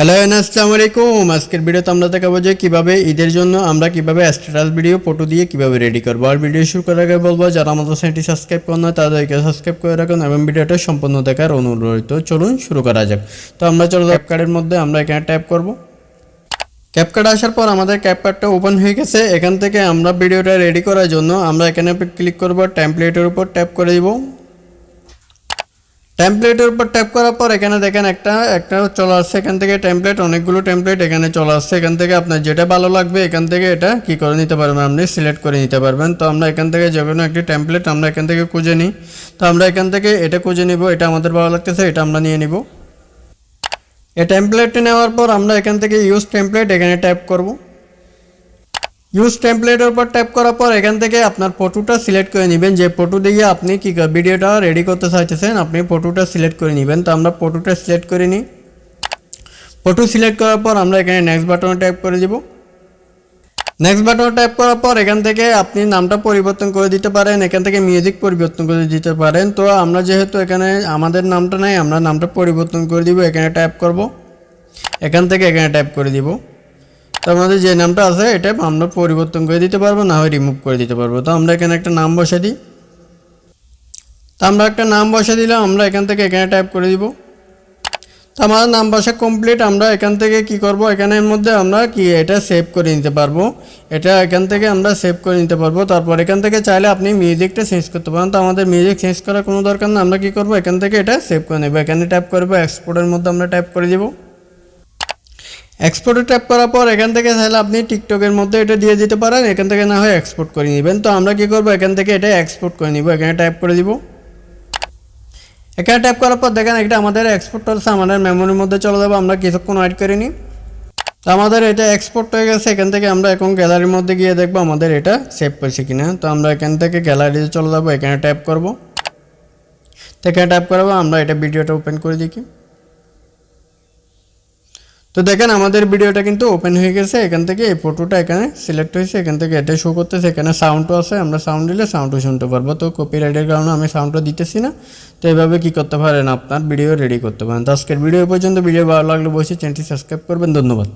Hello আসসালামু আলাইকুম আজকের ভিডিওতে আমরা দেখাবো যে কীভাবে ঈদের জন্য আমরা কীভাবে স্ট্যাটাস ভিডিও ফটো দিয়ে কীভাবে রেডি করব। আর ভিডিও শুরু করার আগে বলব যারা আমাদের চ্যানেলটি সাবস্ক্রাইব করেন না তাদেরকে সাবস্ক্রাইব করে রাখুন এবং ভিডিওটা সম্পূর্ণ দেখার অনুরোধ। তো চলুন শুরু করা যাক। তো আমরা চলো ক্যাপকার্ডের মধ্যে আমরা এখানে ট্যাপ করব। ক্যাপকার্ড আসার পর আমাদের ক্যাপকার্ডটা ওপেন হয়ে গেছে। এখান থেকে আমরা ভিডিওটা রেডি করার জন্য আমরা এখানে ক্লিক করব টেমপ্লেটের উপর ট্যাপ করে দিব। টেমপ্লেটের উপর ট্যাপ করার পর এখানে দেখেন একটা একটা চলে আসছে এখান থেকে টেমপ্লেট অনেকগুলো টেমপ্লেট এখানে চলে আসছে। এখান থেকে আপনার যেটা ভালো লাগবে, এখান থেকে এটা কি করে নিতে পারবেন আপনি? সিলেক্ট করে নিতে পারবেন। তো আমরা এখান থেকে যে কোনো একটি টেমপ্লেট আমরা এখান থেকে খুঁজে নিই। তো আমরা এখান থেকে এটা খুঁজে নিব, এটা আমাদের ভালো লাগতেছে, এটা আমরা নিয়ে নিব। এই টেমপ্লেটটি নেওয়ার পর আমরা এখান থেকে ইউজ টেমপ্লেট এখানে ট্যাপ করব। ইউজ টেমপ্লেটের উপর ট্যাপ করার পর এখান থেকে আপনার ফটোটা সিলেক্ট করে নেবেন। যে ফটো দিয়ে আপনি কি ভিডিওটা রেডি করতে চাইতেছেন, আপনি ফটোটা সিলেক্ট করে নেবেন। তো আমরা ফটোটা সিলেক্ট করে নিই। ফটো সিলেক্ট করার পর আমরা এখানে নেক্সট বাটনে ট্যাপ করে দিব। নেক্সট বাটনে ট্যাপ করার পর এখান থেকে আপনি নামটা পরিবর্তন করে দিতে পারেন। এখান থেকে মিউজিক পরিবর্তন করে দিতে পারেন। তো আমরা যেহেতু এখানে আমাদের নামটা নাই, আমরা নামটা পরিবর্তন করে দিব। এখানে ট্যাপ করব। এখান থেকে এখানে ট্যাপ করে দিব। তো আমাদের যে নামটা আছে, এটা আমরা পরিবর্তন করে দিতে পারব, না হয় রিমুভ করে দিতে পারব। তো আমরা এখানে একটা নাম বসে দিই। তো আমরা একটা নাম বসে দিলাম, আমরা এখান থেকে এখানে টাইপ করে দিব। তো আমাদের নাম বসা কমপ্লিট আমরা এখান থেকে কি করব? এখানের মধ্যে আমরা কি এটা সেভ করে নিতে পারব। এটা এখান থেকে আমরা সেভ করে নিতে পারব। তারপর এখান থেকে চাইলে আপনি মিউজিকটা চেঞ্জ করতে পারেন। তো আমাদের মিউজিক চেঞ্জ করার কোনো দরকার না। আমরা কি করব? এখান থেকে এটা সেভ করে নেব। এখানে টাইপ করব এক্সপোর্টের মধ্যে আমরা টাইপ করে দিব। এক্সপোর্টে ট্যাপ করার পর এখান থেকে চাইলে আপনি টিকটকের মধ্যে এটা দিয়ে দিতে পারেন। এখান থেকে না হয় এক্সপোর্ট করে নেবেন। তো আমরা কি করব? এখান থেকে এটা এক্সপোর্ট করে নিব। এখানে ট্যাপ করে দিব। এখানে ট্যাপ করার পর দেখেন এটা আমাদের এক্সপোর্ট হচ্ছে, আমাদের মেমোরির মধ্যে চলে যাব। আমরা কিছুক্ষণ ওয়েট করে নিই। তো আমাদের এটা এক্সপোর্ট হয়ে গেছে। এখান থেকে আমরা এখন গ্যালারির মধ্যে গিয়ে দেখব আমাদের এটা সেভ করছে কিনা। তো আমরা এখান থেকে গ্যালারিতে চলে যাব। এখানে ট্যাপ করব। তো এখানে ট্যাপ করব আমরা এটা ভিডিওটা ওপেন করে দেখি। তো দেখেন, আমাদের ভিডিওটা কিন্তু ওপেন হয়ে গেছে। এখান থেকে এই ফটোটা এখানে সিলেক্ট হয়েছে। এখান থেকে এটা শো করতেছে। এখানে সাউন্ডও আছে, আমরা সাউন্ড দিলে সাউন্ডও শুনতে পারব। তো কপিরাইটের কারণে আমি সাউন্ডটা দিতেছি না। তো এভাবে কী করতে পারেন আপনার? ভিডিও রেডি করতে পারেন। তো আজকের ভিডিও পর্যন্ত। ভিডিও ভালো লাগলে বসে চ্যানেলটি সাবস্ক্রাইব করবেন। ধন্যবাদ।